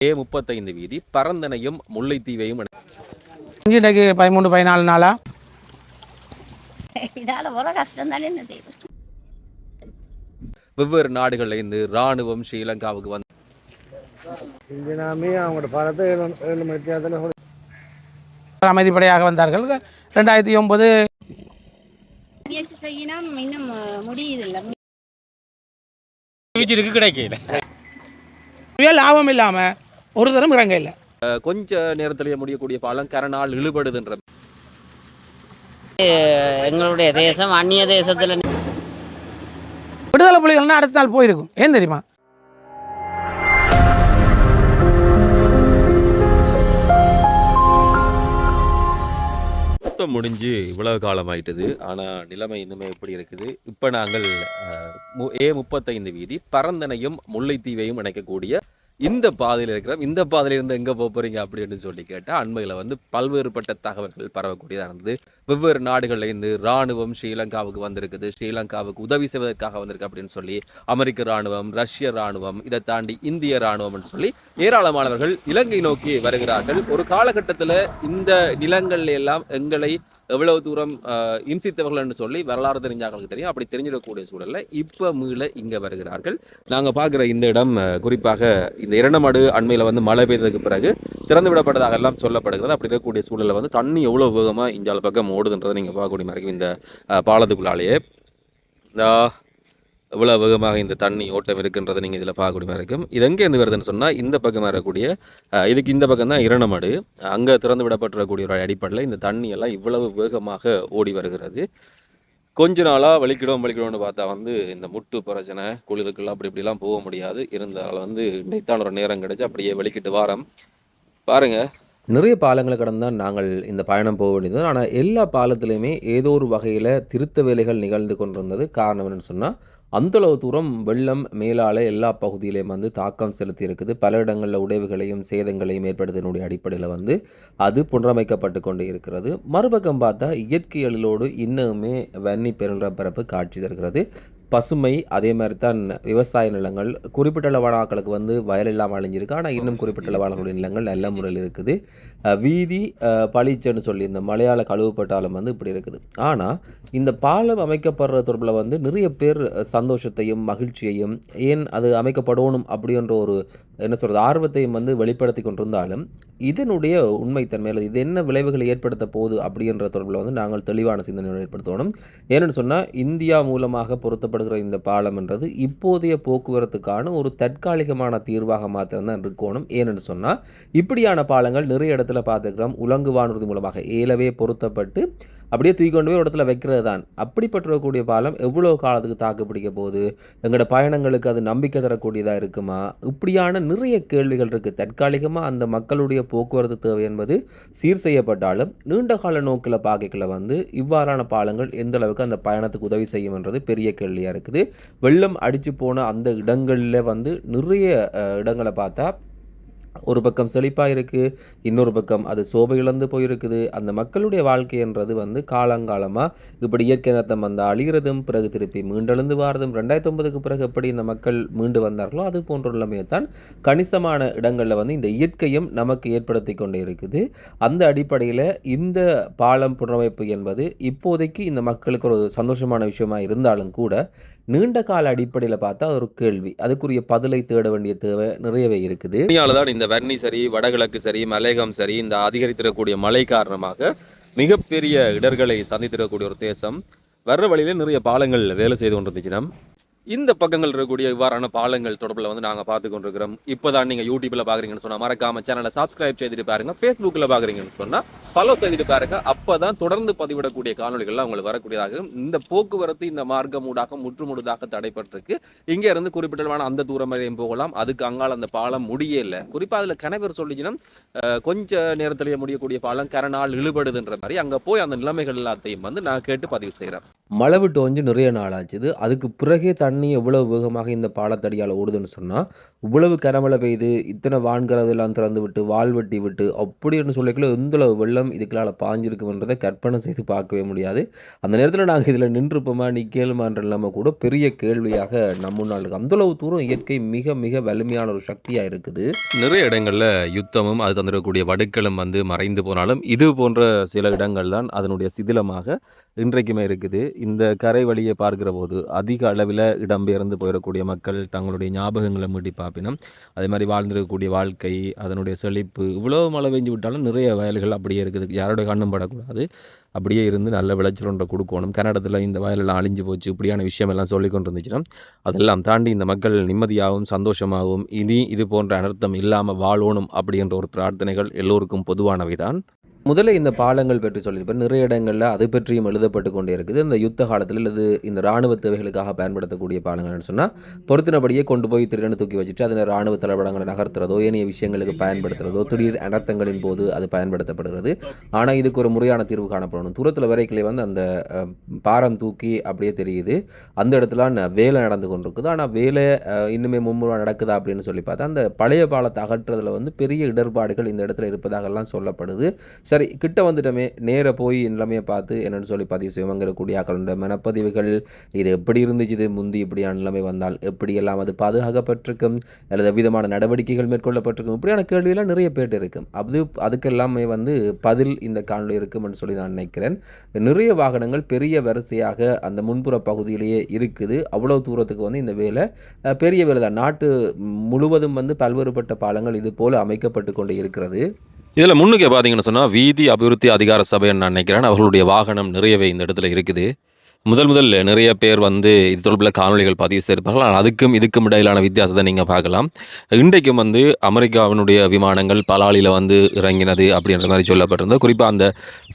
ஏ முப்பத்தைந்து வீதி பரந்தனையும் முல்லைத்தீவையும் இன்றைக்கு பதிமூணு பதினாலு நாளா? இதால ஒரு கஷ்டம் தானே வெவ்வேறு நாடுகள்ல இருந்து ராணுவம் ஸ்ரீலங்காவுக்கு வந்து அமைதிப்படையாக வந்தார்கள். ரெண்டாயிரத்தி ஒன்பது இன்னும் முடியுதில்லை. இருக்கு கிடைக்கல. லாபம் இல்லாமல் ஒரு தரம் இறங்க இல்லை. கொஞ்ச நேரத்திலேயே முடியக்கூடிய பாலம் கரனால் இழுபடுதுன்ற எங்களுடைய தேசம் அந்நிய தேசத்தில் விடுதலை புலிகள்னா அடுத்த நாள் போயிருக்கும். ஏன் தெரியுமா? யுத்தம் முடிஞ்சு இவ்வளவு காலம் ஆயிட்டது ஆனா நிலைமை இன்னுமே எப்படி இருக்குது. இப்ப நாங்கள் ஏ முப்பத்தைந்து வீதி பரந்தனையும் முல்லைத்தீவையும் இணைக்கக்கூடிய இந்த பாதையில் இருக்கிறோம் இந்த பாதையில இருந்து எங்கே போக போகிறீங்க அப்படின்னு சொல்லி கேட்டால் அண்மையில் வந்து பல்வேறுபட்ட தகவல்கள் பரவக்கூடியதாக இருந்தது. வெவ்வேறு நாடுகள்லேருந்து இராணுவம் ராணுவம் ஸ்ரீலங்காவுக்கு வந்திருக்குது. ஸ்ரீலங்காவுக்கு உதவி செய்வதற்காக வந்திருக்கு அப்படின்னு சொல்லி அமெரிக்க ராணுவம் ரஷ்ய ராணுவம் இதை தாண்டி இந்திய ராணுவம்னு சொல்லி ஏராளமானவர்கள் இலங்கை நோக்கி வருகிறார்கள். ஒரு காலகட்டத்தில் இந்த நிலங்கள்ல எல்லாம் எங்களை எவ்வளவு தூரம் ஆஹ், இம்சித்தவர்கள் என்று சொல்லி வரலாறு தெரிஞ்சவங்களுக்கு தெரியும். அப்படி தெரிஞ்சிடக்கூடிய சூழலில் இப்போ மீள இங்கே வருகிறார்கள். நாங்கள் பார்க்குற இந்த இடம் குறிப்பாக இந்த இரண்டமாடு அண்மையில் வந்து மழை பெய்ததுக்கு பிறகு திறந்து விடப்பட்டதாக எல்லாம் சொல்லப்படுகிறது. அப்படி இருக்கக்கூடிய சூழலில் வந்து தண்ணி எவ்வளோ வேகமாக இஞ்சால் பக்கம் ஓடுதுன்றதை நீங்கள் பார்க்கக்கூடிய மாதிரி இந்த பாலத்துக்குள்ளாலேயே. இந்த எவ்வளோ வேகமாக இந்த தண்ணி ஓட்டம் இருக்குன்றதை நீங்கள் இதில் பார்க்கக்கூடிய மாதிரி இருக்கும். இது எங்கேருந்து வருதுன்னு சொன்னால் இந்த பக்கம் வரக்கூடிய இதுக்கு இந்த பக்கம் தான் இரணமடு அங்கே திறந்து விடப்பட்டிருக்கக்கூடிய ஒரு அடிப்படையில் இந்த தண்ணி எல்லாம் இவ்வளவு வேகமாக ஓடி வருகிறது. கொஞ்ச நாளாக வலிக்கிடும் வலிக்கிடும்னு பார்த்தா வந்து இந்த முட்டு பிரச்சனை குளிருக்குள்ள அப்படி இப்படிலாம் போக முடியாது. இருந்தாலும் வந்து இன்றைத்தான் ஒரு நேரம் கிடைச்சு அப்படியே வலிக்கிட்டு வாரம். பாருங்க. நிறைய பாலங்களை கடந்து தான் நாங்கள் இந்த பயணம் போக வேண்டியது. ஆனால் எல்லா பாலத்திலையுமே ஏதோ ஒரு வகையில் திருத்த வேலைகள் நிகழ்ந்து கொண்டிருந்தது. காரணம் என்னன்னு சொன்னால் அந்தளவு தூரம் வெள்ளம் மேலால எல்லா பகுதியிலையும் வந்து தாக்கம் செலுத்தி இருக்குது பல இடங்களில் உடைவுகளையும் சேதங்களையும் ஏற்படுத்தினுடைய அடிப்படையில் வந்து அது புனரமைக்கப்பட்டு கொண்டு இருக்கிறது. மறுபக்கம் பார்த்தா இயற்கை எழிலோடு இன்னுமே வன்னி பெருநிலப்பரப்பு காட்சி தருகிறது. பசுமை அதே மாதிரி தான் விவசாய நிலங்கள் குறிப்பிட்ட அளவானாக்களுக்கு வந்து வயல் இல்லாமல் அழிஞ்சிருக்கு. ஆனால் இன்னும் குறிப்பிட்ட அளவானங்களுடைய நிலங்கள் நல்ல முறையில் இருக்குது. வீதி பளிச்சுன்னு சொல்லி இந்த மலையாள கழுவுப்பட்டாலும் வந்து இப்படி இருக்குது. ஆனால் இந்த பாலம் அமைக்கப்படுற தொடர்பில் வந்து நிறைய பேர் சந்தோஷத்தையும் மகிழ்ச்சியையும் ஏன் அது அமைக்கப்படணும் அப்படின்ற ஒரு என்ன சொல்கிறது ஆர்வத்தையும் வந்து வெளிப்படுத்தி கொண்டிருந்தாலும் இதனுடைய உண்மைத்தன்மையில் இது என்ன விளைவுகளை ஏற்படுத்த போகுது அப்படின்ற தொடர்பில் வந்து நாங்கள் தெளிவான சிந்தனை ஏற்படுத்தணும். ஏன்னு சொன்னால் இந்தியா மூலமாக பொருத்தப்படுகிற இந்த பாலம்ன்றது இப்போதைய போக்குவரத்துக்கான ஒரு தற்காலிகமான தீர்வாக மாத்திரம்தான் இருக்கணும். ஏன்னு சொன்னால் இப்படியான பாலங்கள் நிறைய இடத்துல பார்த்துக்கிறோம். உலங்கு வானூர்தி மூலமாக ஏலவே பொருத்தப்பட்டு அப்படியே தூக்கி கொண்டு போய் ஒரு இடத்துல வைக்கிறது தான் அப்படிப்பட்டிருக்கக்கூடிய பாலம் எவ்வளோ காலத்துக்கு தாக்கு பிடிக்க போகுது? எங்களோட பயணங்களுக்கு அது நம்பிக்கை தரக்கூடியதாக இருக்குமா? இப்படியான நிறைய கேள்விகள் இருக்குது தற்காலிகமாக அந்த மக்களுடைய போக்குவரத்து தேவை என்பது சீர் செய்யப்பட்டாலும் நீண்ட கால நோக்கில் பார்க்கல வந்து இவ்வாறான பாலங்கள் எந்த அளவுக்கு அந்த பயணத்துக்கு உதவி செய்யும்ன்றது பெரிய கேள்வியாக இருக்குது. வெள்ளம் அடித்து போன அந்த இடங்களில் வந்து நிறைய இடங்களை பார்த்தா ஒரு பக்கம் செழிப்பாக இருக்குது இன்னொரு பக்கம் அது சோபை இழந்து போயிருக்குது. அந்த மக்களுடைய வாழ்க்கைன்றது வந்து காலங்காலமாக இப்படி இயற்கை நத்தம் வந்து அழிகிறதும் பிறகு திருப்பி மீண்டெழுந்து வாரதும் ரெண்டாயிரத்தி ஒன்பதுக்கு பிறகு எப்படி இந்த மக்கள் மீண்டு வந்தார்களோ அது போன்ற தான் கணிசமான இடங்களில் வந்து இந்த இயற்கையும் நமக்கு ஏற்படுத்தி கொண்டே இருக்குது. அந்த அடிப்படையில் இந்த பாலம் புனரமைப்பு என்பது இப்போதைக்கு இந்த மக்களுக்கு ஒரு சந்தோஷமான விஷயமா இருந்தாலும் கூட நீண்ட கால அடிப்படையில் பார்த்தா ஒரு கேள்வி. அதுக்குரிய பதிலை தேட வேண்டிய தேவை நிறையவே இருக்குது. தான் இந்த வன்னி சரி வடகிழக்கு சரி மலையகம் சரி இந்த அதிகரித்திடக்கூடிய மழை காரணமாக மிகப்பெரிய இடர்களை சந்தித்திடக்கூடிய ஒரு தேசம். வர்ற வழியில நிறைய பாலங்கள் வேலை செய்து கொண்டிருந்துச்சுன்னா இந்த பக்கங்கள் இருக்கக்கூடிய இவ்வாறான பாலங்கள் தொடர்பில் வந்து நாங்கள் பார்த்து கொண்டிருக்கிறோம். இப்போ தான் நீங்கள் யூடியூப்பில் பார்க்குறீங்கன்னு சொன்னால் மறக்காம சேனலை சப்ஸ்கிரைப் செய்துட்டு பாருங்க. ஃபேஸ்புக்கில் பார்க்குறீங்கன்னு சொன்னால் ஃபாலோ செய்துட்டு பாருங்க. அப்போ தான் தொடர்ந்து பதிவிடக்கூடிய காணொலிகள்லாம் உங்களுக்கு வரக்கூடியதாக இந்த போக்குவரத்து இந்த மார்க்கம் ஊடாக முற்றுமுழுதாக தடைப்பட்டிருக்கு இங்கே இருந்து குறிப்பிட்டமான அந்த தூரம் வரையும் போகலாம். அதுக்கு அங்கால அந்த பாலம் முடியே இல்லை. குறிப்பாக அதில் கணவர் சொல்லிச்சுன்னா கொஞ்ச நேரத்திலேயே முடியக்கூடிய பாலம் கரனால் இழுபடுதுன்ற மாதிரி அங்கே போய் அந்த நிலைமைகள் எல்லாத்தையும் வந்து நான் கேட்டு பதிவு செய்கிறேன் மழை விட்டு வந்து நிறைய நாள் ஆச்சுது. அதுக்கு பிறகே தண்ணி எவ்வளவு வேகமாக இந்த பாலத்தடியால் ஓடுதுன்னு சொன்னால் இவ்வளவு கனமழை பெய்து இத்தனை வான்கரதெல்லாம் திறந்து விட்டு வால் வெட்டி விட்டு அப்படின்னு சொல்லிக்கல எந்தளவு வெள்ளம் இதுக்களால் பாஞ்சிருக்குன்றதை கற்பனை செய்து பார்க்கவே முடியாது. அந்த நேரத்தில் நாங்கள் இதில் நின்றுப்போமா நிற்கலுமான்ற இல்லாமல் கூட பெரிய கேள்வியாக நம்ம முன்னால் இருக்குது அந்தளவு தூரம் இயற்கை மிக மிக வலிமையான ஒரு சக்தியாக இருக்குது. நிறைய இடங்களில் யுத்தமும் அது தந்துடக்கூடிய வடுக்களும் வந்து மறைந்து போனாலும் இது போன்ற சில இடங்கள் தான் அதனுடைய சிதிலமாக இன்றைக்குமே இருக்குது. இந்த கரை வழியை பார்க்கிற போது அதிக அளவில் இடம்பெயர்ந்து போயிடக்கூடிய மக்கள் தங்களுடைய ஞாபகங்களை மீட்டிப்பாங்க பார்ப்பினும் அதே மாதிரி வாழ்ந்திருக்கக்கூடிய வாழ்க்கை அதனுடைய செழிப்பு இவ்வளோ மழை பெஞ்சு விட்டாலும் நிறைய வயல்கள் அப்படியே இருக்குது. யாரோட கண்ணும் படக்கூடாது. அப்படியே இருந்து நல்ல விளைச்சல் ஒன்றை கொடுக்கணும். கன்னடத்தில் இந்த வயலெல்லாம் அழிஞ்சு போச்சு இப்படியான விஷயம் எல்லாம் சொல்லி கொண்டு இருந்துச்சுன்னா அதெல்லாம் தாண்டி இந்த மக்கள் நிம்மதியாகவும் சந்தோஷமாகவும் இனி இது போன்ற அனர்த்தம் இல்லாமல் வாழணும் அப்படின்ற ஒரு பிரார்த்தனைகள் எல்லோருக்கும் பொதுவானவை தான் முதல்ல இந்த பாலங்கள் பற்றி சொல்லியிருப்பேன் நிறைய இடங்களில் அது பற்றியும் எழுதப்பட்டு கொண்டே இருக்குது. இந்த யுத்த காலத்தில் அல்லது இந்த இராணுவ தேவைகளுக்காக பயன்படுத்தக்கூடிய பாலங்கள்னு சொன்னால் பொருத்தினபடியே கொண்டு போய் திருடனை தூக்கி வச்சுட்டு அதில் இராணுவ தளபடங்களை நகர்த்துறதோ ஏனைய விஷயங்களுக்கு பயன்படுத்துறதோ திடீர் அனர்த்தங்களின் போது அது பயன்படுத்தப்படுகிறது. ஆனால் இதுக்கு ஒரு முறையான தீர்வு காணப்படணும். தூரத்தில் வரைக்கிலே வந்து அந்த பாரம் தூக்கி அப்படியே தெரியுது. அந்த இடத்துல ந- வேலை நடந்து கொண்டிருக்குது. ஆனால் வேலை இன்னுமே மும்முறை நடக்குதா அப்படின்னு சொல்லி பார்த்தா அந்த பழைய பாலத்தை அகற்றுறதுல வந்து பெரிய இடர்பாடுகள் இந்த இடத்துல இருப்பதாகலாம் சொல்லப்படுது. சரி கிட்ட வந்துட்டோமே. நேராக போய் நிலைமையை பார்த்து என்னென்னு சொல்லி பதிவு செய்வோம். கூடிய இருக்கக்கூடிய மனப்பதிவுகள் இது எப்படி இருந்துச்சு இது முந்தி இப்படியான நிலைமை வந்தால் எப்படியெல்லாம் அது பாதுகாக்கப்பட்டிருக்கும்? அல்லது விதமான நடவடிக்கைகள் மேற்கொள்ளப்பட்டிருக்கும்? இப்படியான கேள்வியெல்லாம் நிறைய பேர் இருக்கும். அது அதுக்கெல்லாமே வந்து பதில் இந்த காணொலி இருக்கும்னு சொல்லி நான் நினைக்கிறேன். நிறைய வாகனங்கள் பெரிய வரிசையாக அந்த முன்புற பகுதியிலேயே இருக்குது. அவ்வளோ தூரத்துக்கு வந்து இந்த வேலை பெரிய வேலை தான் நாட்டு முழுவதும் வந்து பல்வேறுபட்ட பாலங்கள் இது போல் அமைக்கப்பட்டு கொண்டு இருக்கிறது. இதில் முன்னுக்கு பார்த்தீங்கன்னு சொன்னால் வீதி அபிவிருத்தி அதிகார சபைன்னு நான் நினைக்கிறேன். அவர்களுடைய வாகனம் நிறையவே இந்த இடத்துல இருக்குது. முதல் முதல் நிறைய பேர் வந்து இது தொடர்பில் காணொளிகள் பதிவு செய்திருப்பார்கள். ஆனால் அதுக்கும் இதுக்கும் இடையிலான வித்தியாசத்தை நீங்கள் பார்க்கலாம். இன்றைக்கும் வந்து அமெரிக்காவினுடைய விமானங்கள் பலாலியில் வந்து இறங்கினது அப்படின்ற மாதிரி சொல்லப்பட்டிருந்தது. குறிப்பாக அந்த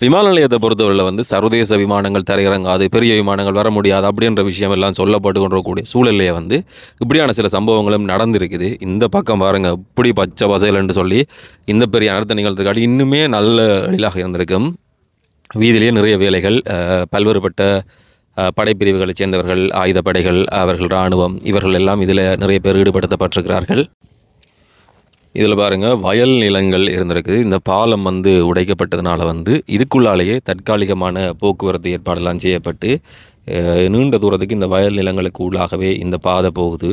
விமான நிலையத்தை பொறுத்தவரையில் வந்து சர்வதேச விமானங்கள் தரையிறங்காது பெரிய விமானங்கள் வர முடியாது அப்படின்ற விஷயம் எல்லாம் சொல்லப்பட்டு கொண்டிருக்கக்கூடிய சூழல்லையே வந்து இப்படியான சில சம்பவங்களும் நடந்திருக்குது. இந்த பக்கம் பாருங்க இப்படி பச்சை பசைலன்னு சொல்லி இந்த பெரிய அனர்த்த நிகழ்த்துக்காடி இன்னுமே நல்ல எழிலாக இருந்திருக்கும். வீதியிலேயே நிறைய வேலைகள் பல்வேறுபட்ட படைப்பிரிவுகளைச் சேர்ந்தவர்கள் ஆயுதப்படைகள் அவர்கள் இராணுவம் இவர்கள் எல்லாம் இதில் நிறைய பேர் ஈடுபடுத்தப்பட்டிருக்கிறார்கள். இதில் பாருங்கள் வயல் நிலங்கள் இருந்திருக்கு இந்த பாலம் வந்து உடைக்கப்பட்டதுனால வந்து இதுக்குள்ளாலேயே தற்காலிகமான போக்குவரத்து ஏற்பாடெல்லாம் செய்யப்பட்டு நீண்ட தூரத்துக்கு இந்த வயல் நிலங்களுக்கு உள்ளாகவே இந்த பாதை போகுது.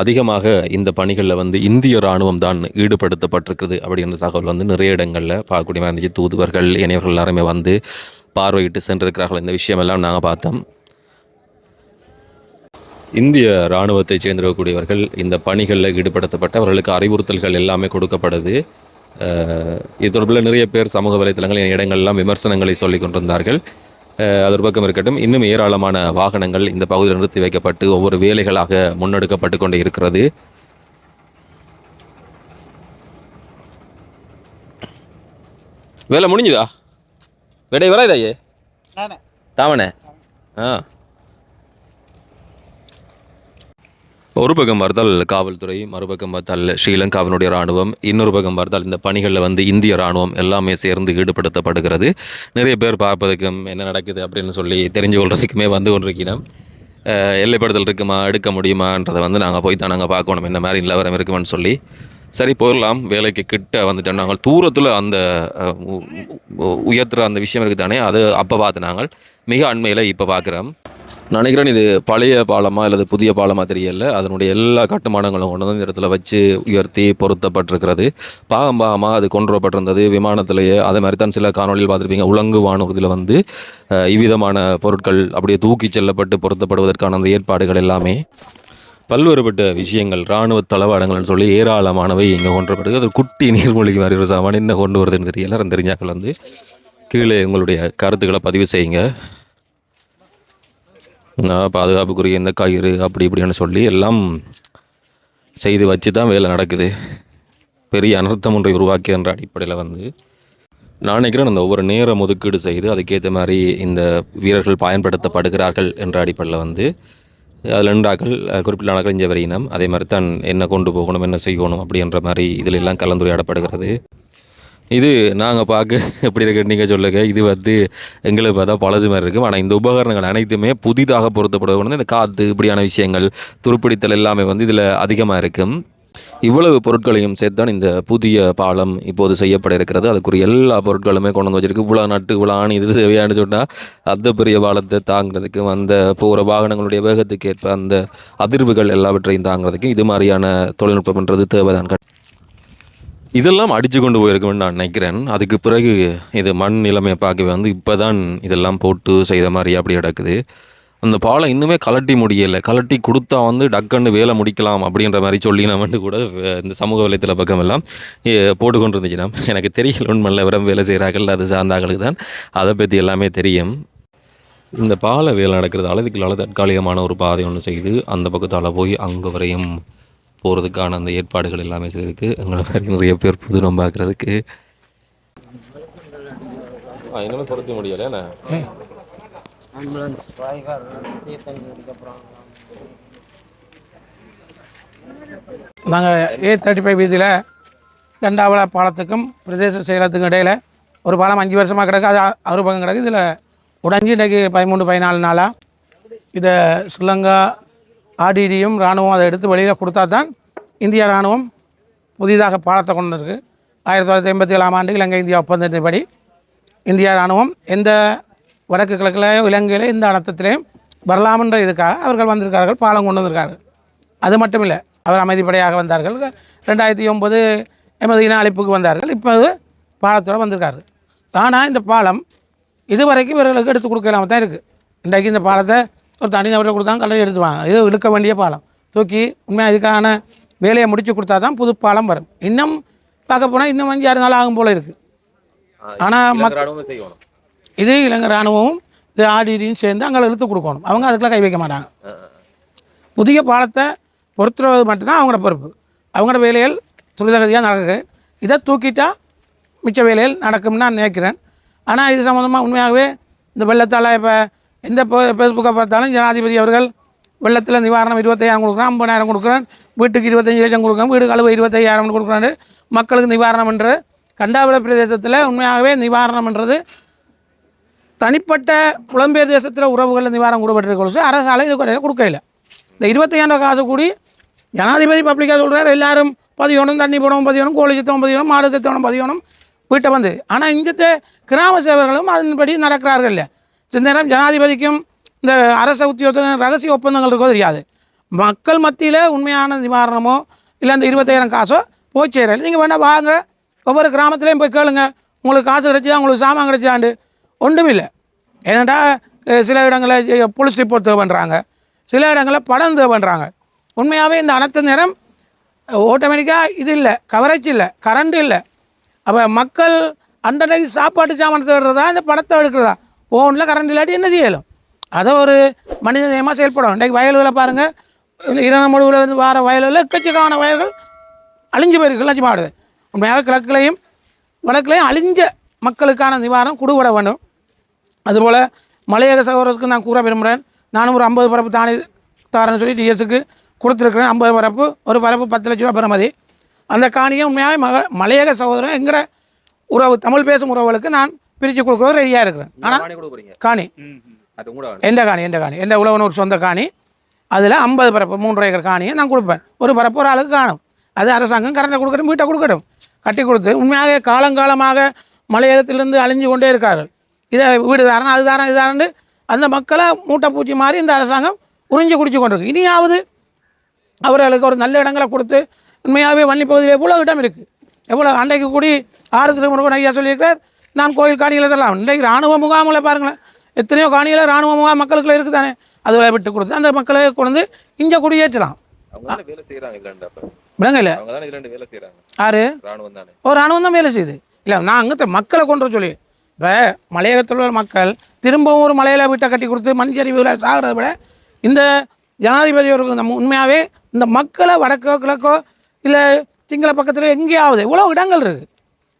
அதிகமாக இந்த பணிகளில் வந்து இந்திய இராணுவம் தான் ஈடுபடுத்தப்பட்டிருக்குது அப்படின்ற தகவல் வந்து நிறைய இடங்களில் பார்க்கக்கூடிய மாதிரி இருந்துச்சு தூதுவர்கள் இணையவர்கள் எல்லாருமே வந்து பார்வையிட்டு சென்றிருக்கிறார்கள். இந்த விஷயமெல்லாம் நாங்கள் பார்த்தோம். இந்திய இராணுவத்தைச் சேர்ந்திருக்கக்கூடியவர்கள் இந்த பணிகளில் ஈடுபடுத்தப்பட்டவர்களுக்கு அறிவுறுத்தல்கள் எல்லாமே கொடுக்கப்படுது இது தொடர்பில் நிறைய பேர் சமூக வலைத்தளங்கள் இடங்கள்லாம் விமர்சனங்களை சொல்லிக் கொண்டிருந்தார்கள். அஹ் அது ஒரு பக்கம் இருக்கட்டும் இன்னும் ஏராளமான வாகனங்கள் இந்த பகுதியில் நிறுத்தி வைக்கப்பட்டு ஒவ்வொரு வேலைகளாக முன்னெடுக்கப்பட்டு கொண்டு இருக்கிறது. வேலை முடிஞ்சுதா? விடை வராதாயே தாவணே. ஆ. ஒரு பக்கம் பார்த்தால் காவல்துறை மறுபக்கம் பார்த்தால் ஸ்ரீலங்காவினுடைய இராணுவம் இன்னொரு பக்கம் பார்த்தால் இந்த பணிகளில் வந்து இந்திய இராணுவம் எல்லாமே சேர்ந்து ஈடுபடுத்தப்படுகிறது. நிறைய பேர் பார்ப்பதுக்கும் என்ன நடக்குது அப்படின்னு சொல்லி தெரிஞ்சு கொள்றதுக்குமே வந்து கொண்டிருக்கிறோம். அஹ் எல்லைப்படுத்தல் இருக்குமா எடுக்க முடியுமான்றதை வந்து நாங்கள் போய் தான் நாங்கள் பார்க்கணும். என்ன மாதிரி நிலவரம் இருக்குமான்னு சொல்லி. சரி போயிடலாம் வேலைக்கு கிட்ட வந்துட்டோம். நாங்கள் தூரத்தில் அந்த உயர்த்துற அந்த விஷயம் இருக்குது தானே அது அப்போ பார்த்து நாங்கள் மிக அண்மையில் இப்போ பார்க்குறோம். நினைக்கிறேன் இது பழைய பாலமா அல்லது புதிய பாலமாக தெரியல. அதனுடைய எல்லா கட்டுமானங்களும் கொண்டு வந்து இந்த இடத்துல வச்சு உயர்த்தி பொருத்தப்பட்டிருக்கிறது. பாகம் பாகமாக அது கொண்டு வரப்பட்டிருந்தது. விமானத்திலேயே அதே மாதிரி தான் சில காணொலியில் பார்த்துருப்பீங்க. உலங்கு வானூர்தியில் வந்து இவ்விதமான பொருட்கள் அப்படியே தூக்கி செல்லப்பட்டு பொருத்தப்படுவதற்கான அந்த ஏற்பாடுகள் எல்லாமே. பல்வேறுபட்ட விஷயங்கள் இராணுவ தளவாடங்கள்னு சொல்லி ஏராளமானவை இங்கே கொண்டு அது குட்டி நீர்மொழிக்கு மாதிரி ஒரு சாமான் என்ன கொண்டு வருதுன்னு தெரியல எல்லாரும் தெரிஞ்சாக்கள் வந்து கீழே உங்களுடைய கருத்துக்களை பதிவு செய்யுங்க. நான் பாதுகாப்புக்குரிய இந்த கயிறு அப்படி இப்படின்னு சொல்லி எல்லாம் செய்து வச்சு தான் வேலை நடக்குது. பெரிய அனர்த்தம் ஒன்றை உருவாக்கியன்ற அடிப்படையில் வந்து நான் நினைக்கிறேன் அந்த ஒவ்வொரு நேரம் ஒதுக்கீடு செய்து அதுக்கேற்ற மாதிரி இந்த வீரர்கள் பயன்படுத்தப்படுகிறார்கள் என்ற அடிப்படையில் வந்து அதில் ரெண்டாக்கள் குறிப்பிட்ட நாட்கள் இங்கே வரையினம் அதே மாதிரி தான் என்ன கொண்டு போகணும் என்ன செய்யணும் அப்படின்ற மாதிரி இதில் எல்லாம் கலந்துரையாடப்படுகிறது. இது நாங்கள் பார்க்க எப்படி இருக்குன்னு நீங்கள் சொல்லுங்க. இது வந்து எங்களுக்கு பார்த்தா பழசு மாதிரி இருக்கும். ஆனால் இந்த உபகரணங்கள் அனைத்துமே புதிதாக பொருத்தப்படுவது இந்த காற்று இப்படியான விஷயங்கள் துருப்பிடித்தல் எல்லாமே வந்து இதில் அதிகமாக இருக்கும். இவ்வளவு பொருட்களையும் சேர்த்து தான் இந்த புதிய பாலம் இப்போது செய்யப்பட இருக்கிறது அதுக்குரிய எல்லா பொருட்களுமே கொண்டு வந்து வச்சிருக்கு. இவ்வளோ நட்டு இவ்வளோ ஆணி இது தேவையானு சொன்னால் அந்த பெரிய பாலத்தை தாங்கிறதுக்கும் அந்த போகிற வாகனங்களுடைய வேகத்துக்கு ஏற்ப அந்த அதிர்வுகள் எல்லாவற்றையும் தாங்கிறதுக்கும் இது மாதிரியான தொழில்நுட்பம்ன்றது தேவைதான். இதெல்லாம் அடித்து கொண்டு போயிருக்குன்னு நான் நினைக்கிறேன். அதுக்கு பிறகு இது மண் நிலைமையை பார்க்கவே வந்து இப்போ தான் இதெல்லாம் போட்டு செய்த மாதிரி அப்படி கிடக்குது அந்த பாலம் இன்னுமே கலட்டி முடியலை. கலட்டி கொடுத்தா வந்து டக்குன்னு வேலை முடிக்கலாம் அப்படின்ற மாதிரி சொல்லி நான் வந்து கூட இந்த சமூக வலைத்தள பக்கம் எல்லாம் அஹ், போட்டு கொண்டு இருந்துச்சுன்னா எனக்கு தெரியல உண்மையில் விவரம் வேலை செய்கிறார்கள் அது சார்ந்தாங்களுக்கு தான். அதை பற்றி எல்லாமே தெரியும். இந்த பால வேலை நடக்கிறதால இதுக்குள்ளால தற்காலிகமான ஒரு பாதை ஒன்று செய்து அந்த பக்கத்தால் போய் அங்கே வரையும் போகிறதுக்கான அந்த ஏற்பாடுகள் எல்லாமே செய்திருக்கு எங்களை மாதிரி நிறைய பேர் புதுனம் பார்க்குறதுக்கு இன்னுமே முடியல என்ன? நாங்கள் ஏ தேர்ட்டி ஃபைவ் வீதியில் தண்டாவள பாலத்துக்கும் பிரதேச செயலகத்துக்கும் இடையில் ஒரு பாலம் அஞ்சு வருஷமாக கிடக்கு. அது அறு பக்கம் கிடக்கு. இதில் உடஞ்சி இன்றைக்கு பதிமூணு பதினாலு நாளாக இதை ஸ்ரீலங்கா ஆர்டிடியும் இராணுவம் அதை எடுத்து வெளியில் கொடுத்தா தான் இந்திய இராணுவம் புதிதாக பாலத்தை கொண்டு இருக்குது ஆயிரத்தி தொள்ளாயிரத்தி ஐம்பத்தி ஏழாம் ஆண்டு இலங்கை இந்தியா ஒப்பந்தத்தின்படி இந்திய இராணுவம் எந்த வடக்கு கிழக்கிலேயோ இலங்கையிலே இந்த அனர்த்தத்திலையும் வரலாமென்ற இதுக்காக அவர்கள் வந்திருக்கார்கள் பாலம் கொண்டு வந்திருக்கார்கள் அது மட்டும் இல்லை அவர் அமைதிப்படையாக வந்தார்கள். ரெண்டாயிரத்தி ஒம்பது எமது இன அழைப்புக்கு வந்தார்கள். இப்போது பாலத்தோடு வந்திருக்காரு. ஆனால் இந்த பாலம் இதுவரைக்கும் இவர்களுக்கு எடுத்து கொடுக்கலாம தான் இருக்குது இன்றைக்கு இந்த பாலத்தை ஒரு தனி நபரை கொடுத்தாங்க கல்லறை எடுத்துவாங்க இது இழுக்க வேண்டிய பாலம். தூக்கி உண்மையாக இதுக்கான வேலையை முடித்து கொடுத்தா தான் புது பாலம் வரும். இன்னும் பார்க்க போனால் இன்னும் அஞ்சு ஆறு நாள் ஆகும் போல் இருக்குது ஆனா மக்- செய்யணும். இது இலங்கை இராணுவமும் இது ஆடிடியும் சேர்ந்து அங்கே இழுத்து கொடுக்கணும். அவங்க அதுக்கெல்லாம் கை வைக்க மாட்டாங்க. புதிய பாலத்தை பொறுத்துறது மட்டும்தான் அவங்களோட பொறுப்பு. அவங்களோட வேலைகள் துரிதகதியாக நடக்குது. இதை தூக்கிட்டா மிச்ச வேலைகள் நடக்கும்னு நான் நினைக்கிறேன். ஆனால் இது சம்மந்தமாக உண்மையாகவே இந்த வெள்ளத்தால் இப்போ எந்த ஃபேஸ்புக்கை பார்த்தாலும் ஜனாதிபதி அவர்கள் வெள்ளத்தில் நிவாரணம் இருபத்தையாயிரம் கொடுக்குறேன் ஐம்பதாயிரம் கொடுக்குறேன் வீட்டுக்கு இருபத்தஞ்சி லட்சம் கொடுக்குறேன் வீடு கழுவு இருபத்தையாயிரம் கொடுக்குறாரு மக்களுக்கு நிவாரணம் என்ற கண்டாவிட பிரதேசத்தில் உண்மையாகவே நிவாரணம்ன்றது தனிப்பட்ட புலம்பெயர் தேசத்தில் உறவுகளில் நிவாரணம் கொடுப்பட்டிருக்க அரசு இது கிடையாது கொடுக்கல இந்த இருபத்தையாயிரம் காசு கூடி ஜனாதிபதி பப்ளிக்காக சொல்கிறார் எல்லாரும் பதியணும் தண்ணி போடணும் பதியணும் கோழி சித்தவன் பதியணும் மாடு சித்தவனும் பதியணும் வீட்டை வந்து. ஆனால் இங்கത്തെ கிராம சேவர்களும் அதன்படி நடக்கிறார்கள் இல்லை சில நேரம் ஜனாதிபதிக்கும் இந்த அரச உத்தியோகத்தின் ரகசிய ஒப்பந்தங்கள் இருக்கோ தெரியாது. மக்கள் மத்தியில் உண்மையான நிவாரணமோ இல்லை அந்த இருபத்தாயிரம் காசோ போய் சேரல. நீங்கள் வேணால் வாங்க. ஒவ்வொரு கிராமத்துலேயும் போய் கேளுங்க. உங்களுக்கு காசு கிடைச்சா உங்களுக்கு சாமான் கிடைச்சாண்டு ஒன்றும் இல்லை சில இடங்களில் போலீஸ் ரிப்போர்ட் தேவை பண்ணுறாங்க சில இடங்களில் படம் தேவை பண்ணுறாங்க உண்மையாகவே இந்த அனைத்து நேரம் ஆட்டோமேட்டிக்காக இது இல்லை கவரேஜ் இல்லை கரண்ட் இல்லை. அப்போ மக்கள் அண்டனைக்கு சாப்பாட்டு சாமானத்தை விடுறதா இந்த படத்தை எடுக்கிறதா? ஃபோனில் கரண்ட் இல்லாட்டி என்ன செய்யலாம்? அதை ஒரு மனித நேயமாக செயல்படும் இன்றைக்கு வயல்களை பாருங்கள் இரண்டு முடிவில் இருந்து வார வயல்களில் எக்கச்சக்கமான வயல்கள் அழிஞ்சு போயிருக்கு அழிஞ்சு உண்மையாக கிழக்குலையும் வடக்குலையும் அழிஞ்ச மக்களுக்கான நிவாரணம் கொடுவிட வேண்டும். அதுபோல் மலையக சகோதரருக்கு நான் கூற விரும்புகிறேன். நானும் ஒரு ஐம்பது பரப்பு தானே தாரேன்னு சொல்லி டிஎஸ்க்கு கொடுத்துருக்குறேன். ஐம்பது பரப்பு ஒரு பரப்பு பத்து லட்ச ரூபா பெறுமதி. அந்த காணியை உண்மையாக மக மலையக சகோதரன் என்கிற உறவு தமிழ் பேசும் உறவுகளுக்கு நான் பிரித்து கொடுக்குறது ரெடியாக இருக்கிறேன். ஆனால் காணி எந்த காணி எந்த காணி? எந்த உழவனூர் சொந்த காணி? அதில் ஐம்பது பரப்பு மூன்று ஏக்கர் காணியை நான் கொடுப்பேன். ஒரு பரப்பு ஒரு ஆளுக்கு காணும். அது அரசாங்கம் கரண்டை கொடுக்கட்டும் வீட்டை கொடுக்கட்டும். கட்டி கொடுத்து உண்மையாக காலங்காலமாக மலையகத்திலிருந்து அழிஞ்சு கொண்டே இருக்கார்கள். இதை வீடு தாரணும் அது தாரம் இது தாரண்டு அந்த மக்களை மூட்டை பூச்சி மாதிரி இந்த அரசாங்கம் உறிஞ்சு குடிச்சு கொண்டிருக்கு. இனியாவது அவர்களுக்கு ஒரு நல்ல இடங்களை கொடுத்து உண்மையாகவே வன்னி பகுதியில் எவ்வளோ இடம் இருக்குது எவ்வளோ அன்றைக்கு கூடி ஆறு திருமுருகன் ஐயா சொல்லியிருக்கார் நான் கோயில் காணிகளை தரலாம். இன்றைக்கு இராணுவ முகாமில் பாருங்களேன். எத்தனையோ காணிகளை இராணுவ முகாம் மக்களுக்குள்ள இருக்குது தானே அதுகளை விட்டு கொடுத்து அந்த மக்களை கொண்டு இங்கே குடியேற்றலாம். அவங்க தானே வேலை செய்கிறாங்க இதுல அப்ப? விலங்கல அவங்க தானே இதுல வேலை செய்கிறாங்க ஆறு ஒரு ராணுவம் தான் வேலை செய்யுது. இல்லை நான் அங்கே மக்களை கொண்டு சொல்லி இப்போ மலையகத்தில் உள்ள மக்கள் திரும்பவும் ஒரு மலையில் வீட்டை கட்டி கொடுத்து மண்சரிவில் சாகிறத விட இந்த ஜனாதிபதி அவர்கள் நம்ம உண்மையாகவே இந்த மக்களை வடக்கோ கிழக்கோ இல்லை சிங்கள பக்கத்தில் எங்கேயாவது இவ்வளோ இடங்கள் இருக்குது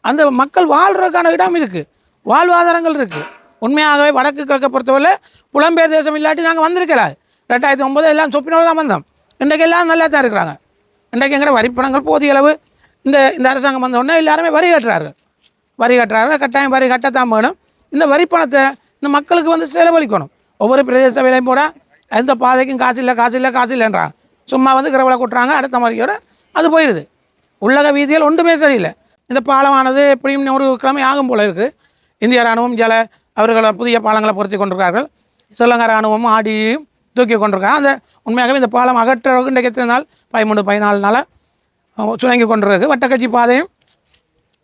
அந்த மக்கள் வாழ்கிறதுக்கான இடம் இருக்குது வாழ்வாதாரங்கள் இருக்குது உண்மையாகவே வடக்கு கிழக்கை பொறுத்தவரை புலம்பெயர் தேசம் இல்லாட்டி நாங்கள் வந்திருக்கல. ரெண்டாயிரத்தி ஒம்பது எல்லாம் சொப்பினோடு தான் வந்தோம். இன்றைக்கு எல்லாம் நல்லா தான் இருக்கிறாங்க. இன்றைக்கு எங்கட வரிப்பணங்கள் போதிய அளவு இந்த இந்த அரசாங்கம் வந்த உடனே எல்லாருமே வரி கட்டுறார்கள் வரி கட்டுறாங்க கட்டாயம் வரி கட்டத்தான் வேணும். இந்த வரி பணத்தை இந்த மக்களுக்கு வந்து செலவழிக்கணும். ஒவ்வொரு பிரதேச விலையும் போட எந்த பாதைக்கும் காசு இல்லை காசு இல்லை காசு இல்லைன்றாங்க சும்மா வந்து கிரவலை கொட்டுறாங்க அடுத்த மாதிரியோட அது போயிடுது. உள்ளக வீதிகள் ஒன்றுமே சரியில்லை. இந்த பாலமானது எப்படியும் ஒரு கிழமை ஆகும் போல இருக்குது இந்திய இராணுவம் ஜல அவர்களை புதிய பாலங்களை பொருத்தி கொண்டிருக்கிறார்கள். ஸ்ரீலங்கா ராணுவமும் ஆடியும் தூக்கி கொண்டிருக்காங்க அந்த உண்மையாகவே இந்த பாலம் அகற்றவுக்கு இன்றைக்கு எத்தனை நாள் பதிமூணு பதினாலு நாளாக சுணங்கி கொண்டிருக்கு வட்டக்கட்சி பாதையும்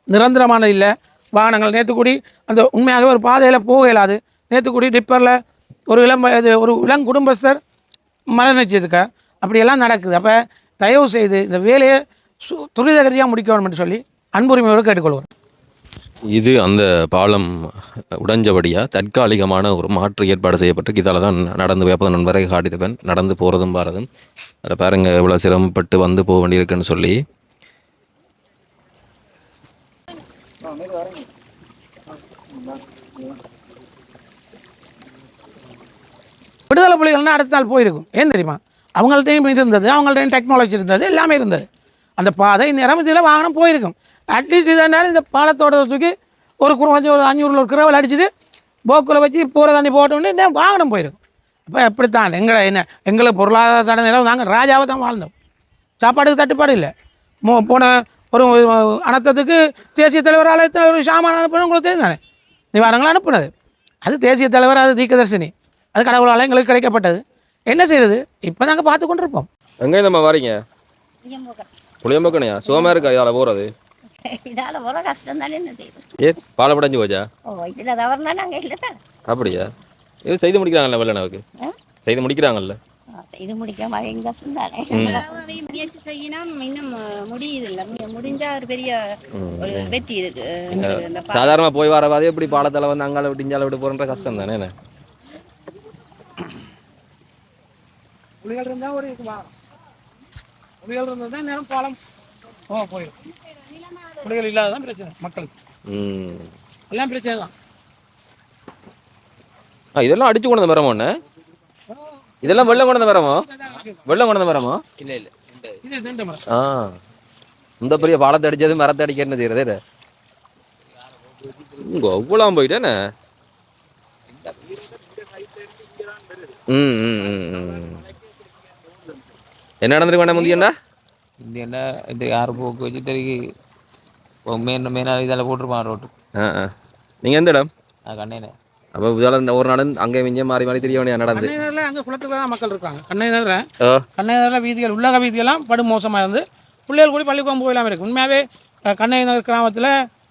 நிரந்தரமான இல்லை. வாகனங்கள் நேற்று அந்த உண்மையாகவே ஒரு பாதையில் போக இயலாது. நேற்றுக்குடி டிப்பரில் ஒரு இளம் இது ஒரு இளம் குடும்பஸ்தர் மரணிச்சிருக்கார் அப்படியெல்லாம் நடக்குது. அப்போ தயவு செய்து இந்த வேலையை சு துரிதகதியாக முடிக்கணும்னு சொல்லி அன்புரிமையோடு கேட்டுக்கொள்கிறேன் இது அந்த பாலம் உடைஞ்சபடியாக தற்காலிகமான ஒரு மாற்று ஏற்பாடு செய்யப்பட்டு இதால் தான் நடந்து போய் அப்போ தான் காட்டியிருப்பேன். நடந்து போகிறதும் பாரதும் அதில் பாருங்கள் எவ்வளோ சிரமப்பட்டு வந்து போக வேண்டியிருக்குன்னு சொல்லி. விடுதலை புலிகள்னா அடுத்த நாள் போயிருக்கும். ஏன் தெரியுமா? அவங்கள்ட்டையும் இருந்தது அவங்கள்ட்டையும் டெக்னாலஜி இருந்தது எல்லாமே இருந்தது. அந்த பாதை நிறமத்தில் வாகனம் போயிருக்கும். அட்லீஸ்ட் இதனால் இந்த பாலத்தோட தூக்கி ஒரு குறைஞ்சி கொஞ்சம் ஒரு அஞ்சூரில் ஒரு கிரவல் அடிச்சுட்டு போக்கில் வச்சு போகிற தண்ணி போட்டோன்னே வாகனம் போயிருக்கும். அப்போ எப்படித்தான்? எங்களை என்ன? எங்களுக்கு பொருளாதார தடை நிலம் நாங்கள் ராஜாவை தான் வாழ்ந்தோம். சாப்பாடுக்கு தட்டுப்பாடு இல்லை. மோ போன ஒரு அனத்தத்துக்கு தேசிய தலைவர் ஆலயத்தில் ஒரு சாமான அனுப்பணும் உங்களுக்கு தெரியும் தானே? நிவாரணங்கள் அனுப்புனது. அது தேசிய தலைவர் அது தீக்கதர்ஷினி அது கடவுளால் எங்களுக்கு கிடைக்கப்பட்டது. என்ன செய்யுது இப்போ நாங்கள் பார்த்து கொண்டு இருப்போம் எங்கே நம்ம வரீங்க புளியம்பக்கணையா சுகமாக இருக்கா இதால் போகிறது இதால போல கஷ்டம் தானே என்ன செய்யுது ஏ பாலம் உடைஞ்சு போச்சா? ஓ இதுல தவறுனா நாங்க இல்லை தானே. அப்படியா? இது செய்து முடிக்கிறாங்கல்ல வெள்ளனாவுக்கு? செய்து முடிக்கிறாங்கல்ல? இது முடிக்காம எங்க கஷ்டம் தானே முயற்சி செய்யணும் இன்னும் முடியுது இல்லை முடிஞ்சா ஒரு பெரிய ஒரு வெற்றி பா- சாதாரணமாக போய் வரவாதே எப்படி பாலத்தில் வந்து அங்கால விட்டு இஞ்சால விட்டு போகிறன்ற கஷ்டம் தானே என்ன புலிகள் இருந்தால் ஒரு புலிகள் இருந்தால் தான் நேரம் பாலம். ஓ போயிடும். புலிகள் இல்லாததான் பிரச்சனை மக்களுக்கு ம். எல்லாம் பிரச்சனை தான் ஆ இதெல்லாம் அடிச்சு கொண்டு வந்த மரமோ ஒன்று இதெல்லாம் வெள்ளம் கொண்டு வந்த மரமோ? வெள்ளம் கொண்டு வந்த மரமோ? இது ரெண்டு மரம். ஆ. இந்த பெரிய பாலத்தை அடிச்சது மரத்தை அடிக்க என்ன செய்யறது உங்க அவ்வளோ போயிட்டேனே ம் ம், ம். என்ன நடந்திருக்கு முந்தியண்டா இந்த இது யார் போக்கு வச்சுட்டு மெயின் மெயினாக இதில் போட்டிருப்பான் ரோட்டு ஆ ஆ நீங்கள் எந்த இடம் நான் அப்போ இதால் இந்த ஒரு நாள் அங்கே மிஞ்ச மாறி மாறி தெரிய வேண்டிய நடந்து அங்கே குளத்துக்குள்ள தான் மக்கள் இருக்காங்க கண்ணைநகரில் ஓ கண்ணைநகரில் வீதிகள் உள்ளக வீதியெல்லாம் படு மோசமாக இருந்து பிள்ளைகள் கூட பள்ளிக்கூடம் போகலாமல் இருக்குது உண்மையாகவே கண்ணைநகர் கிராமத்தில்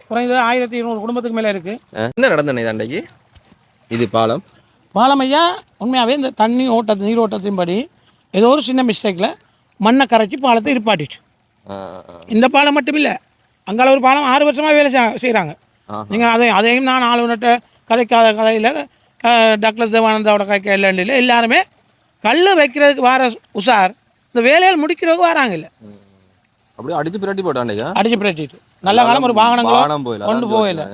குறைந்தது ஆயிரத்தி இருநூறு குடும்பத்துக்கு மேலே இருக்குது என்ன நடந்தது அன்றைக்கு இது பாலம் பாலம் ஐயா உண்மையாகவே இந்த தண்ணி ஓட்டத்து நீர் ஓட்டத்தின்படி ஏதோ ஒரு சின்ன மிஸ்டேக்கில் மண்ணை கரைச்சி பாலத்தை ஆ இந்த பாலம் மட்டும் இல்லை அங்கால ஒரு பாலம் ஆறு வருஷமாக வேலை செய்கிறாங்க. நீங்கள் அதை அதையும் நான் ஆளுநர்கிட்ட கதைக்காத கதையில் டக்ளஸ் தேவானந்தாவோட கதைக்க இல்லைன்னு எல்லாருமே கல் வைக்கிறதுக்கு வர உஷார். இந்த வேலையில் முடிக்கிறதுக்கு வராங்க இல்லை. அப்படியே அடிச்சு பிரட்டி போட்டாண்டிக்கா? அடிச்சு பிரட்டிட்டு. நல்ல காலம் ஒரு வாகனம் கொண்டு போகல.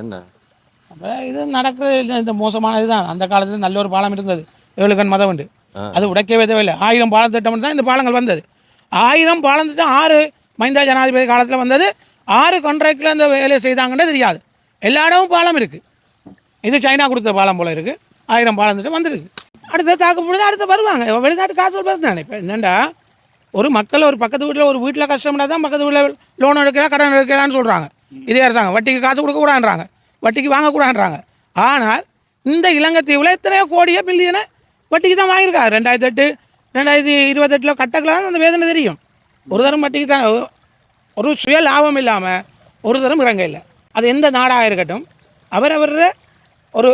அப்போ இது நடக்கிறது இல்லை, இந்த மோசமானது தான் அந்த காலத்தில் நல்ல ஒரு பாலம் இருந்தது. ஏழுகண் மதம் உண்டு. அது உடைக்கவே தேவையில்லை. ஆயிரம் பாலம் திட்டம் தான் இந்த பாலங்கள் வந்தது. ஆயிரம் பாலம் திட்டம் ஆறு மஹிந்தா ஜனாதிபதி காலத்தில் வந்தது. ஆறு கான்ட்ராக்டில் இந்த வேலையை செய்தாங்கன்னு தெரியாது. எல்லா இடமும் பாலம் இருக்குது இது சைனா கொடுத்த பாலம் போல இருக்குது ஆயிரம் பாலம் திட்டம் வந்துருக்கு. அடுத்த தாக்கப்படுது அடுத்து வருவாங்க. வெளிநாட்டு காசு வருது தானே இப்போ என்னண்டா? ஒரு மக்கள் ஒரு பக்கத்து வீட்டில் ஒரு வீட்டில் கஷ்டம்னா தான் பக்கத்து வீட்டில் லோன் எடுக்கிறா கடன் எடுக்கிறான்னு சொல்கிறாங்க இதே அரசாங்கம். வட்டிக்கு காசு கொடுக்கக்கூடாதுன்றாங்க வட்டிக்கு வாங்கக்கூடாதுன்றாங்க ஆனால் இந்த இலங்கைத்தீவில் எத்தனையோ கோடியே மில்லியனை வட்டிக்கு தான் வாங்கியிருக்கா ரெண்டாயிரத்தி எட்டு ரெண்டாயிரத்தி இருபத்தெட்டில் கட்டக்கலாம் அந்த வேதனை தெரியும். ஒரு தரம் வட்டிக்கு தான் ஒரு சுய லாபம் இல்லாமல் ஒரு தரம் இறங்க இல்லை. அது எந்த நாடாக இருக்கட்டும் அவரவர் ஒரு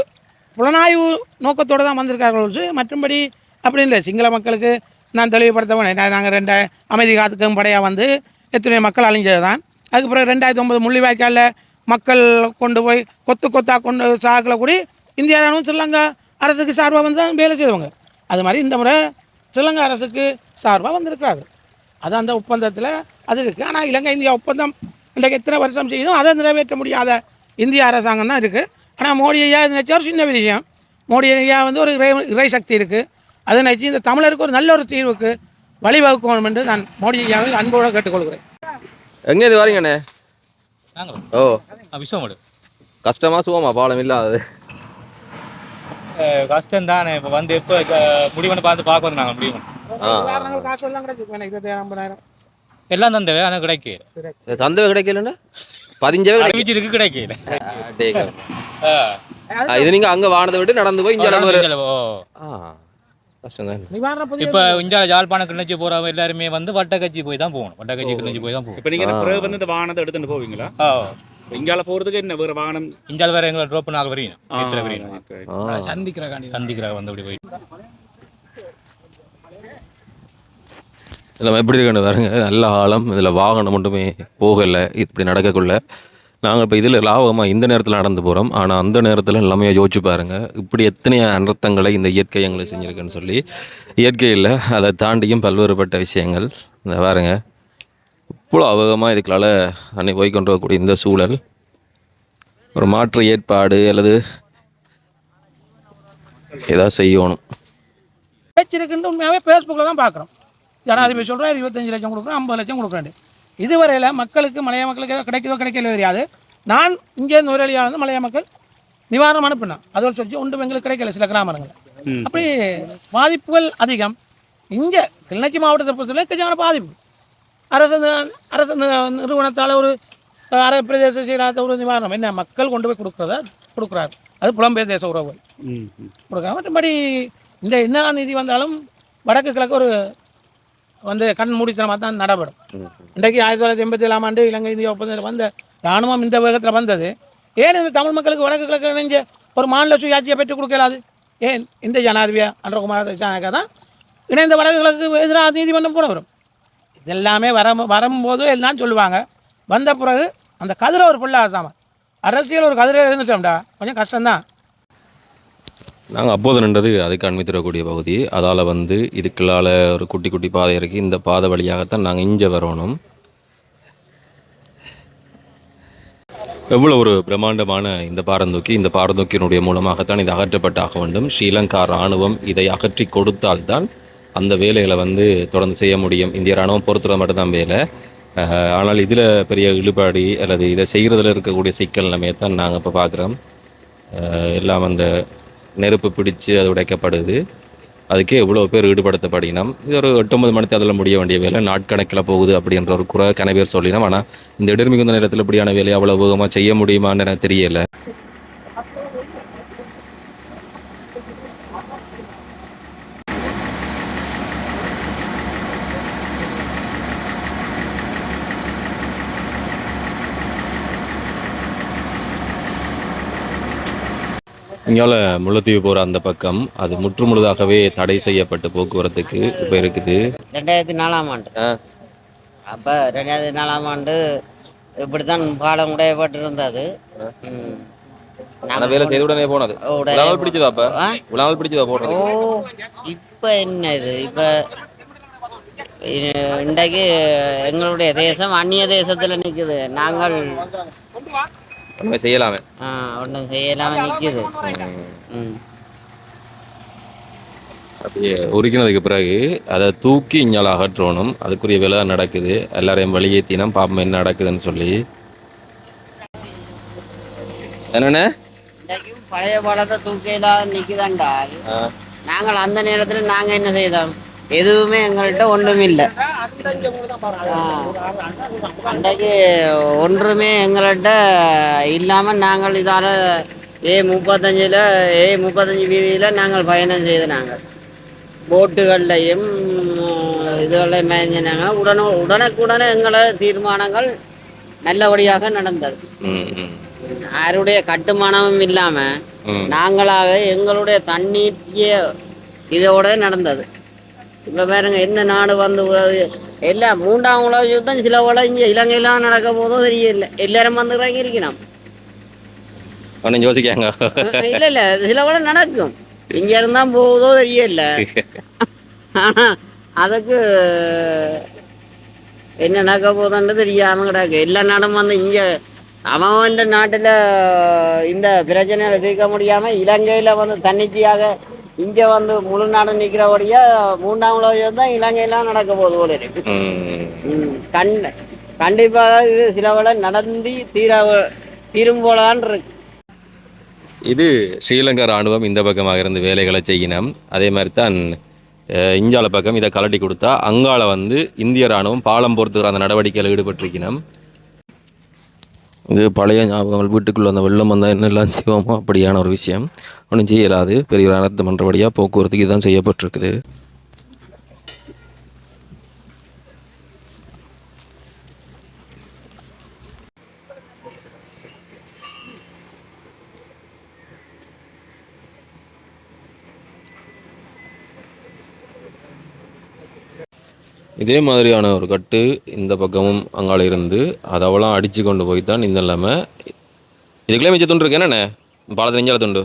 புலனாய்வு நோக்கத்தோடு தான் வந்திருக்கார்கள் மற்றும்படி அப்படி இல்லை. சிங்கள மக்களுக்கு நான் தெளிவுபடுத்தவனே. நாங்கள் ரெண்டு அமைதி காத்துக்கும் படையாக வந்து எத்தனை மக்கள் அழிஞ்சது தான் அதுக்கு பிறகு ரெண்டாயிரத்தி ஒம்பது முள்ளிவாய்க்காலில் மக்கள் கொண்டு போய் கொத்து கொத்தாக கொண்டு சாக்கில் கூடி இந்தியா ராணுவம் ஸ்ரீலங்கா அரசுக்கு சார்பாக வந்து தான் வேலை செய்தவங்க. அது மாதிரி இந்த முறை ஸ்ரீலங்கா அரசுக்கு சார்பாக வந்திருக்கிறார்கள். அது அந்த ஒப்பந்தத்தில் அது இருக்குது ஆனால் இலங்கை இந்தியா ஒப்பந்தம் இன்றைக்கு எத்தனை வருஷம் செய்யுதோ அதை நிறைவேற்ற முடியாத இந்திய அரசாங்கம் தான் இருக்குது ஆனால் மோடி ஐயா இது நினச்சா ஒரு சின்ன விஷயம். மோடி ஐயா வந்து ஒரு இறை இறை சக்தி இருக்குது அதை நினச்சி இந்த தமிழருக்கு ஒரு நல்ல ஒரு தீர்வுக்கு வழிவகுக்கணும் என்று நான் மோடி ஐயாவை அன்போடு கேட்டுக்கொள்கிறேன். எங்க இது வரீங்கண்ணே ஓ. ஆ விஸ்வமடு. கஷ்டமா சுகமா பாலம் இல்லாதது. கஷ்டம் தானே இப்போ வந்து எப்போ முடிவுன்னு பார்த்து பார்க்க வந்து நாங்கள் காசு எல்லாம் ஐம்பதாயிரம். எல்லாம் தந்தவே ஆனால் கிடைக்கல தந்தவே கிடைக்கலன்னா? பதிஞ்சவே கிடைக்கல. அறிவிச்சிருக்கு கிடைக்கல இது நீங்க அங்க வானதை விட்டு நடந்து போய் இங்க இப்போ இந்தியா யாழ்ப்பாணம் கிளர்ச்சி போகிறவங்க எல்லாருமே வந்து வட்டக்கட்சி போய் தான் போகணும். வட்டக்கட்சி கிளர்ச்சி போய் தான் போகணும். இப்போ நீங்க வந்து இந்த வாகனத்தை எடுத்துட்டு போவீங்களா? இங்கால போறதுக்கு என்ன? வேற வாகனம்? இந்தியாவில் வேற எங்களை ட்ரோப் நாங்கள் வரீங்க. okay. ஆ. சந்திக்கிறாங்க வந்து அப்படி போய் நம்ம எப்படி இருக்குன்னு பாருங்க. நல்ல ஆழம். இதில் வாகனம் மட்டுமே போகலை. இப்படி நடக்கக்குள்ள. நாங்கள் இப்போ இதில் லாபகமாக இந்த நேரத்தில் நடந்து போகிறோம் ஆனால் அந்த நேரத்தில் எல்லாமே யோசிச்சு பாருங்க. இப்படி எத்தனை அனர்த்தங்களை இந்த இயற்கை எங்களுக்கு செஞ்சுருக்குன்னு சொல்லி. இயற்கையில் அதை தாண்டியும் பல்வேறுபட்ட விஷயங்கள். இந்த பாருங்க. இவ்வளோ அவகமாக இதுக்களால் அன்னை போய் கொண்டு வரக்கூடிய இந்த சூழல். ஒரு மாற்று ஏற்பாடு அல்லது ஏதாவது செய்யணும். பேச்சிருக்குன்னு உண்மையாகவே ஃபேஸ்புக்கில் தான் பார்க்குறோம். ஜனாதிபதி சொல்கிறார் இருபத்தஞ்சு லட்சம் கொடுக்குறேன் ஐம்பது லட்சம் கொடுக்குறேன் இதுவரையில் மக்களுக்கு மலைய மக்களுக்கு ஏதோ கிடைக்குதோ கிடைக்கல தெரியாது. நான் இங்கே நுரையிலியாக இருந்து மலைய மக்கள் நிவாரணம் அனுப்பினேன். அதோட சொல்லி ஒன்றும் எங்களுக்கு கிடைக்கல சில கிராமங்கள். அப்படி பாதிப்புகள் அதிகம். இங்கே கிளிநொச்சி மாவட்டத்தை பொறுத்தவரை எக்கச்சக்கான பாதிப்பு. அரசு அரசு நிறுவனத்தால் ஒரு அரை பிரதேச செயலாத்த ஒரு நிவாரணம். என்ன மக்கள் கொண்டு போய் கொடுக்குறத? கொடுக்குறாரு. அது புலம்பெயர் தேச உறவுகள். ம். கொடுக்காம மற்றபடி இந்த என்ன நிதி வந்தாலும் வடக்கு கிழக்கு ஒரு வந்து கண் மூடித்தனமாக தான் நடைபெறும். இன்றைக்கு ஆயிரத்தி தொள்ளாயிரத்தி எண்பத்தி ஏழாம் ஆண்டு இலங்கை இந்திய ஒப்பந்தத்தில் வந்த இராணுவம் இந்த வேகத்தில் வந்தது. ஏன் இந்த தமிழ் மக்களுக்கு வடக்கு கிழக்கு இணைஞ்ச ஒரு மாநில சுயாட்சியை பெற்றுக் கொடுக்கலாது? ஏன்? இந்த ஜனாதிபதியா அன்றகுமார் ஜனகா தான் இணைந்த வடக்கு கிழக்கு எதிராக நீதிமன்றம் கூட வரும். இதெல்லாமே வர வரும்போது எல்லாம் சொல்லுவாங்க. வந்த பிறகு அந்த கதிரை ஒரு பிள்ளை ஆசாமல் அரசியல் ஒரு கதிரை இருந்துட்டோம்டா. கொஞ்சம் கஷ்டம்தான். நாங்கள் அப்போது நின்றது அதுக்கு அண்மை தரக்கூடிய பகுதி. அதால் வந்து இதுக்குள்ளால் ஒரு குட்டி குட்டி பாதை இருக்குது இந்த பாதை வழியாகத்தான் நாங்கள் இங்கே வரணும். எவ்வளோ ஒரு பிரம்மாண்டமான இந்த பாரந்தூக்கி இந்த பாரந்தூக்கியினுடைய மூலமாகத்தான் இது அகற்றப்பட்டாக வேண்டும். ஸ்ரீலங்கா இராணுவம் இதை அகற்றி கொடுத்தால்தான் அந்த வேலைகளை வந்து தொடர்ந்து செய்ய முடியும். இந்திய ராணுவம் பொறுத்துற மட்டும்தான் வேலை. ஆனால் இதில் பெரிய இழுபாடு அல்லது இதை செய்கிறதுல இருக்கக்கூடிய சிக்கல் எல்லாமே தான் நாங்கள் இப்போ பார்க்குறோம் எல்லாம் அந்த நெருப்பு பிடிச்சு அது உடைக்கப்படுது. அதுக்கே எவ்வளோ பேர் ஈடுபடுத்தப்படினோம். இது ஒரு எட்டொம்பது மணிக்கு அதில் முடிய வேண்டிய வேலை. நாட்கணக்கில் போகுது அப்படின்ற ஒரு குறை கன பேர் சொல்லினோம். ஆனால் இந்த இடர்மிகுந்த நேரத்தில் இப்படியான வேலையை அவ்வளோ வேகமாக செய்ய முடியுமான்னு எனக்கு தெரியலை. இங்கால முல்லைத்தீவு போகிற அந்த பக்கம் அது முற்றுமுழுதாகவே தடை செய்யப்பட்டு போக்குவரத்துக்கு இப்போ இருக்குது. ரெண்டாயிரத்தி நாலாம் ஆண்டு. அப்போ ரெண்டாயிரத்தி நாலாம் ஆண்டு இப்படித்தான் பாலம் உடையப்பட்டிருந்தது. ம். அந்த வேலை செய்து உடனே போனது. உடனே உலாமல் பிடிச்சதா அப்போ? பிடிச்சதா ஓ இப்போ என்ன இது? இப்போ இன்றைக்கு எங்களுடைய தேசம் அந்நிய தேசத்தில் நிற்குது நாங்கள் ஒன்றுமே செய்யலாமே. ஒன்றும் செய்யலாம நிற்குது அப்படியே உருக்கினதுக்கு பிறகு அதை தூக்கி இங்கால அகற்றணும். அதுக்குரிய வேலை தான் நடக்குது. எல்லாரையும் வெளியேற்றினோம் பாப்போம் என்ன நடக்குதுன்னு சொல்லி. என்னண்ணே? பழைய படத்தை தூக்கிலாம் நிற்குதாண்டால் ஆ. நாங்கள் அந்த நேரத்தில் நாங்கள் என்ன செய்தோம்? எதுவுமே எங்கள்கிட்ட ஒன்றும் இல்லை அன்றைக்கு ஒன்றுமே எங்கள்கிட்ட இல்லாமல் நாங்கள் இதால் ஏ முப்பத்தஞ்சில் ஏ முப்பத்தஞ்சு வீதியில் நாங்கள் பயணம் செய்து நாங்கள். போட்டுகள்லையும் இதுகளையும் மேய்ஞ்சினாங்க உடனே உடனுக்குடனே எங்களோட தீர்மானங்கள் நல்லபடியாக நடந்தது. யாருடைய கட்டுமானமும் இல்லாமல் நாங்களாக எங்களுடைய தண்ணீர்த்திய இதோட நடந்தது. இப்போ பாருங்க என்ன நாடு வந்து உலகு எல்லாம் மூன்றாம் உலக யுத்தம் சில இங்கே இலங்கையெல்லாம் நடக்க போதோ தெரியல. எல்லாரும் வந்து இறங்கியிருக்கணும் ஒன்றும் யோசிக்காங்க. இல்லை இல்லை சில உலகம் நடக்கும். இங்கே இருந்தால் போகுதோ தெரியல. ஆனா அதுக்கு என்ன நடக்க போதுன்னு தெரியாம கிடக்கு. எல்லா நாடும் வந்து இங்கே அவன் இந்த நாட்டில் இந்த பிரச்சனைகளை தீர்க்க முடியாமல் இலங்கையில் வந்து தன்னிச்சையாக இங்கே வந்து முழு நாடு நிற்கிறபடியா மூன்றாம் உலகம் தான் இலங்கையெல்லாம் நடக்க போகுது போல இருக்கு. கண் கண்டிப்பாக இது சில விட நடந்து தீர தீரும் போலான் இருக்கு. இது ஸ்ரீலங்கா இராணுவம் இந்த பக்கமாக இருந்து வேலைகளை செய்யணும் அதே மாதிரி தான் அஹ், இந்தியால பக்கம் இதை கலட்டி கொடுத்தா அங்கால வந்து இந்திய இராணுவம் பாலம் பொறுத்துக்கிற அந்த நடவடிக்கையில் ஈடுபட்டிருக்கணும் இது பழைய ஞாபகங்கள். வீட்டுக்குள்ளே அந்த வெள்ளம் வந்தால் என்னெல்லாம் செய்வோமோ அப்படியான ஒரு விஷயம். ஒன்றும் செய்யலாது. பெரிய ஒரு அனர்த்தம் பண்ணுறபடியாக போக்குவரத்துக்கு இதுதான் செய்யப்பட்டிருக்குது. இதே மாதிரியான ஒரு கட்டு இந்த பக்கமும் அங்கால இருந்து அதவெல்லாம் அடித்து கொண்டு போய் தான் இந்த நிலைமை. இதுக்குள்ளே மிச்ச துண்டு இருக்கு. என்னண்ணே? பாலத்தில் நெஞ்சால துண்டு.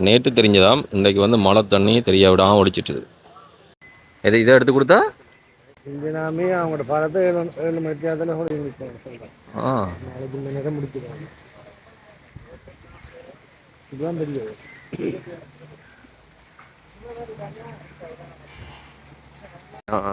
நேற்று தெரிஞ்சதாம். இன்றைக்கு வந்து மழை தண்ணி தெரிய விடாமல் ஒடிச்சிட்டுது இதை இதை எடுத்து கொடுத்தா? அவங்களோட ஏழு சொல்கிறேன் ஆ. முடிச்சிடுவாங்க. இதுதான் தெரியாது ஆ ஆ